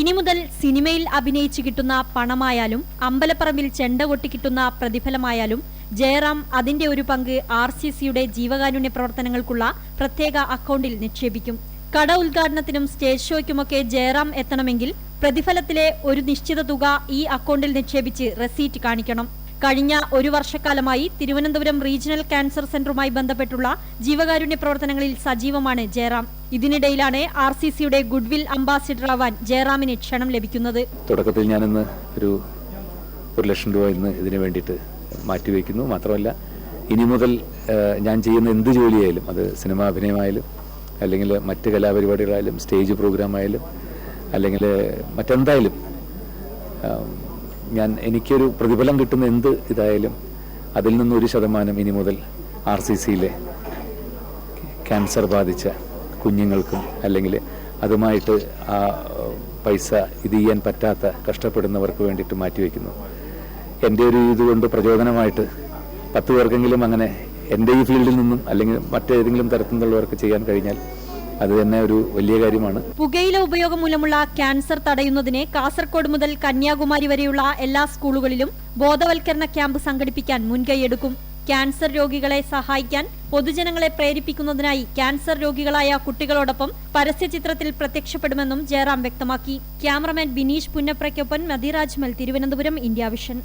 ഇനി മുതൽ സിനിമയിൽ അഭിനയിച്ചു കിട്ടുന്ന പണമായാലും അമ്പലപ്പറമ്പിൽ ചെണ്ട കൊട്ടി കിട്ടുന്ന പ്രതിഫലമായാലും ജയറാം അതിന്റെ ഒരു പങ്ക് ആർ സി സിയുടെ ജീവകാരുണ്യ പ്രവർത്തനങ്ങൾക്കുള്ള പ്രത്യേക അക്കൗണ്ടിൽ നിക്ഷേപിക്കും. കട ഉദ്ഘാടനത്തിനും സ്റ്റേജ് ഷോയ്ക്കുമൊക്കെ ജയറാം എത്തണമെങ്കിൽ പ്രതിഫലത്തിലെ ഒരു നിശ്ചിത തുക ഈ അക്കൗണ്ടിൽ നിക്ഷേപിച്ച് റെസീറ്റ് കാണിക്കണം. കഴിഞ്ഞ ഒരു വർഷക്കാലമായി തിരുവനന്തപുരം റീജിയണൽ ക്യാൻസർ സെന്ററുമായി ബന്ധപ്പെട്ടുള്ള ജീവകാരുണ്യ പ്രവർത്തനങ്ങളിൽ സജീവമാണ് ജയറാം. ഇതിനിടയിലാണ് ആർ സി സിയുടെ ഗുഡ്വിൽ അംബാസിഡറാവാൻ ജയറാമിന് ക്ഷണം ലഭിക്കുന്നത്. തുടക്കത്തിൽ ഞാൻ ഇന്ന് ഒരു ഒരു ലക്ഷം രൂപ ഇന്ന് ഇതിനു വേണ്ടിയിട്ട് മാറ്റിവെക്കുന്നു. മാത്രമല്ല ഇനി മുതൽ ഞാൻ ചെയ്യുന്ന എന്ത് ജോലിയായാലും അത് സിനിമാ അഭിനയമായാലും അല്ലെങ്കിൽ മറ്റ് കലാപരിപാടികളായാലും സ്റ്റേജ് പ്രോഗ്രാം ആയാലും അല്ലെങ്കിൽ മറ്റെന്തായാലും ഞാൻ എനിക്കൊരു പ്രതിഫലം കിട്ടുന്ന എന്ത് ഇതായാലും അതിൽ നിന്ന് ഒരു ശതമാനം ഇനി മുതൽ ആർ സി സിയിലെ ക്യാൻസർ ബാധിച്ച കുഞ്ഞുങ്ങൾക്കും അല്ലെങ്കിൽ അതുമായിട്ട് ആ പൈസ ഇത് ചെയ്യാൻ പറ്റാത്ത കഷ്ടപ്പെടുന്നവർക്ക് വേണ്ടിയിട്ട് മാറ്റിവെക്കുന്നു. എന്റെ ഒരു ഇതുകൊണ്ട് പ്രചോദനമായിട്ട് പത്ത് പേർക്കെങ്കിലും അങ്ങനെ എന്റെ ഈ ഫീൽഡിൽ നിന്നും അല്ലെങ്കിൽ മറ്റേതെങ്കിലും തരത്തിലുള്ളവർക്ക് ചെയ്യാൻ കഴിഞ്ഞാൽ അത് തന്നെ ഒരു വലിയ കാര്യമാണ്. പുകയില ഉപയോഗം മൂലമുള്ള ക്യാൻസർ തടയുന്നതിന് കാസർകോട് മുതൽ കന്യാകുമാരി വരെയുള്ള എല്ലാ സ്കൂളുകളിലും ബോധവൽക്കരണ ക്യാമ്പ് സംഘടിപ്പിക്കാൻ മുൻകൈയെടുക്കും. ക്യാൻസർ രോഗികളെ സഹായിക്കാൻ പൊതുജനങ്ങളെ പ്രേരിപ്പിക്കുന്നതിനായി ക്യാൻസർ രോഗികളായ കുട്ടികളോടൊപ്പം പരസ്യചിത്രത്തിൽ പ്രത്യക്ഷപ്പെടുമെന്നും ജയറാം വ്യക്തമാക്കി. ക്യാമറമാൻ ബിനീഷ് പുന്നപ്രയ്ക്കൊപ്പം മതിരാജ്മൽ തിരുവനന്തപുരം ഇന്ത്യ വിഷൻ.